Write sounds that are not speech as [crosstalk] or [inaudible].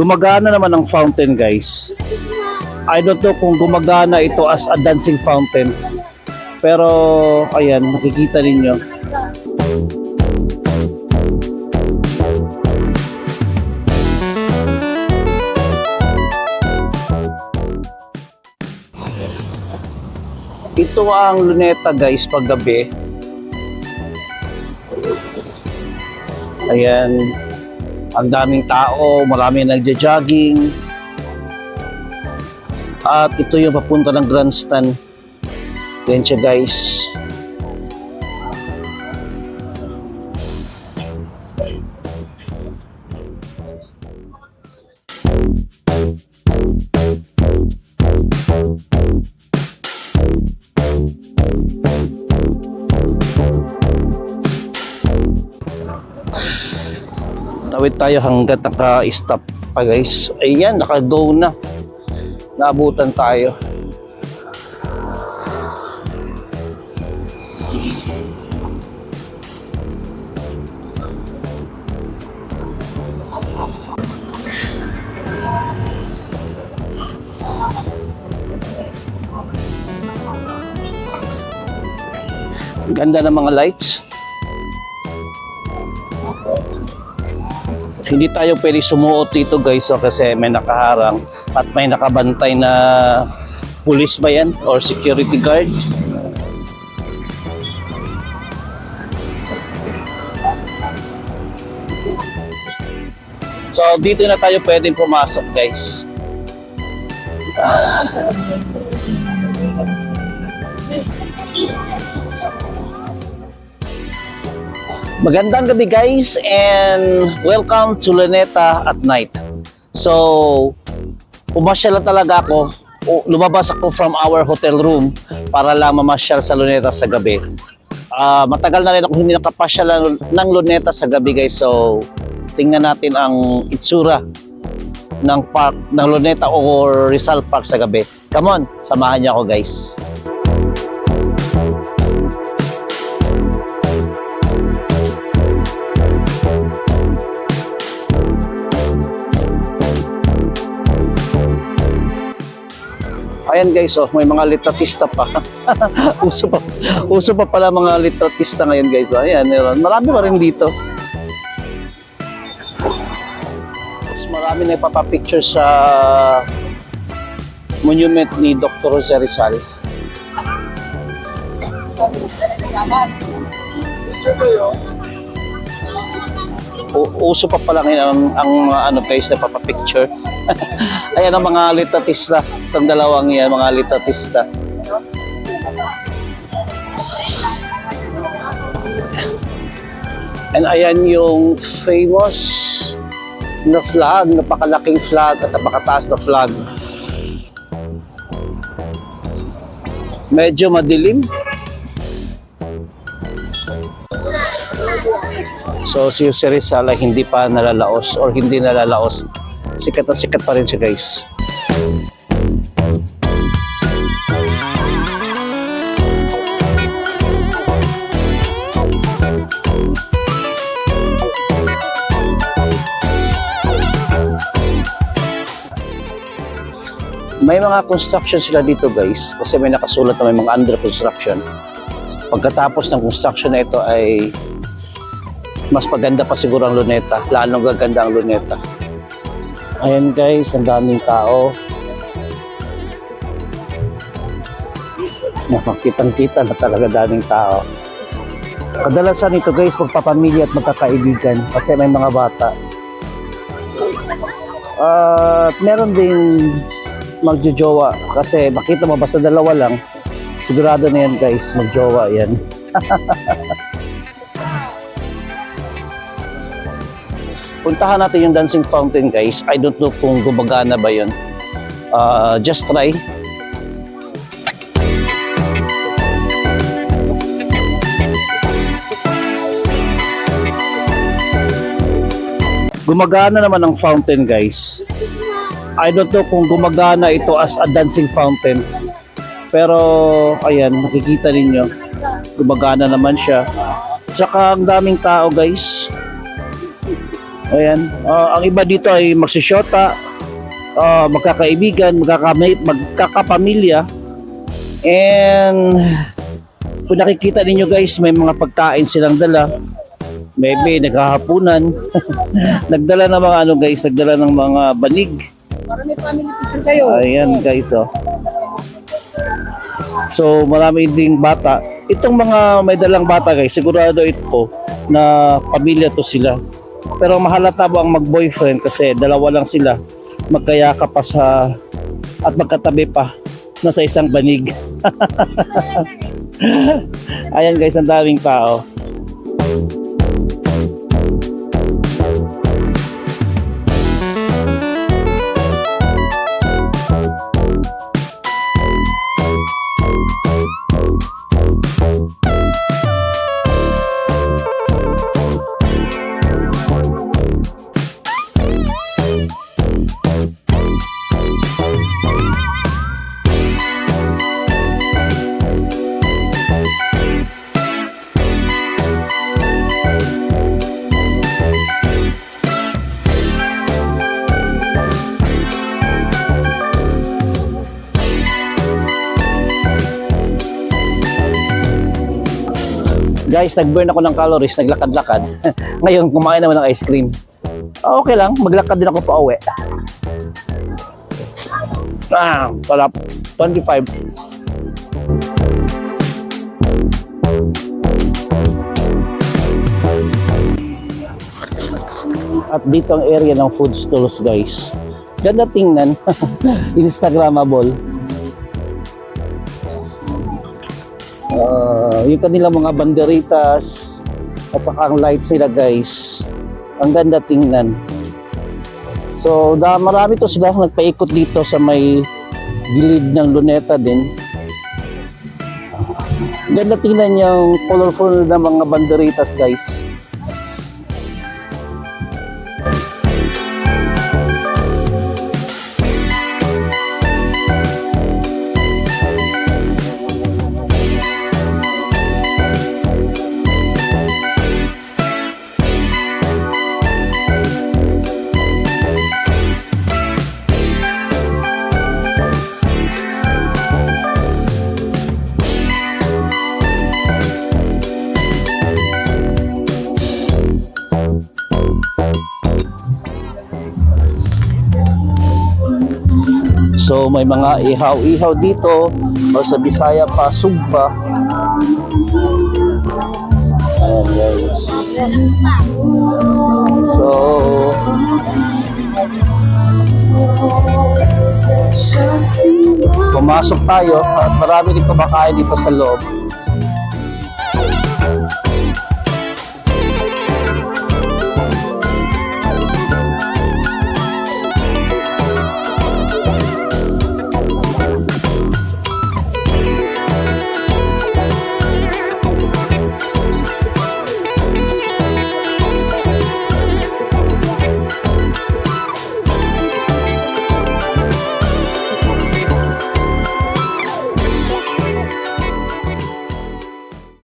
Gumagana naman ang fountain guys. I don't know kung gumagana ito as a dancing fountain. Pero ayan, makikita ninyo. Ito ang luneta guys paggabi. Ayan, ang daming tao, marami nagja-jogging. At ito yung papunta ng grandstand. Yan siya guys. Tawid tayo hanggat naka-stop pa guys. Ayan, naka-go na. Naabutan tayo. Ganda ng mga lights. Hindi tayo pwede sumuot dito guys so, kasi may nakaharang at may nakabantay na police ba yan or security guard. So dito na tayo pwedeng pumasok guys. Magandang gabi guys and welcome to Luneta at night. So, pumasyal na talaga ako. Lumabas ako from our hotel room para lang mamasyal sa Luneta sa gabi. Ah, matagal na rin ako hindi nakapasyal ng Luneta sa gabi guys. So, tingnan natin ang itsura ng park ng Luneta or Rizal Park sa gabi. Come on, samahan niyo ako guys. Ayan guys, oh, may mga litratista pa. [laughs] uso pa. Uso pa pala mga litratista ngayon guys. Oh, ayan, meron. Marami pa rin dito. Mas marami na ipapapicture sa monument ni Dr. Jose Rizal. U- uso pa pala ngayon ang, ang ano guys na papapicture. [laughs] Ayan ang mga litratista. Itong dalawang yan, mga litratista. And ayan yung famous na flag, napakalaking flag at napakataas na flag. Medyo madilim. So si Jose Rizal hindi pa nalalaos or hindi nalalaos. Sikat na sikat pa rin siya guys. May mga construction sila dito guys kasi may nakasulat na may mga under construction. Pagkatapos ng construction na ito ay mas paganda pa siguro ang luneta. Lalong gaganda ang luneta. Ayan guys, ang daming tao. Nakakitang-kita na talaga daming tao. Kadalasan ito guys, magpapamilya at magkakaibigan kasi may mga bata. At meron ding magjojowa kasi makita mo basta dalawa lang sigurado na yan guys magjowa yan [laughs] puntahan natin yung dancing fountain guys I don't know kung gumagana ba yun Ah, just try gumagana naman ang fountain guys I don't know kung gumagana ito as a dancing fountain. Pero ayan, makikita ninyo. Gumagana naman siya. Saka ang daming tao guys. Ayan. Ah, ang iba dito ay magsisyota, ah, magkakaibigan, magkakamay, magkakapamilya. And kung nakikita ninyo guys, may mga pagkain silang dala. Maybe naghahapunan. [laughs] nagdala ng mga ano guys, nagdala ng mga banig. Para may family picture kayo. Ayan guys oh. So marami ding bata. Itong mga may dalang bata guys, sigurado ito na pamilya to sila. Pero mahalata mo ang mag-boyfriend kasi dalawa lang sila. Magkayaka pa sa at magkatabi pa na sa isang banig. [laughs] Ayan guys, ang daming tao. Guys, nag-burn ako ng calories, naglakad-lakad. [laughs] Ngayon, kumain naman ng ice cream. Ah, Okay lang, maglakad din ako pa uwi. Ah, wala. 25. At dito ang area ng food stalls, guys. Ganda tingnan. [laughs] Instagrammable. Ah, yung kanilang mga banderitas at saka ang lights nila guys. Ang ganda tingnan. So da, marami to sila nagpaikot dito sa may gilid ng luneta din. Ganda tingnan yung colorful na mga banderitas guys So may mga ihaw-ihaw dito o sa Bisaya pa sugba. Ayan guys. So pumasok tayo at marami din kumakain dito sa loob.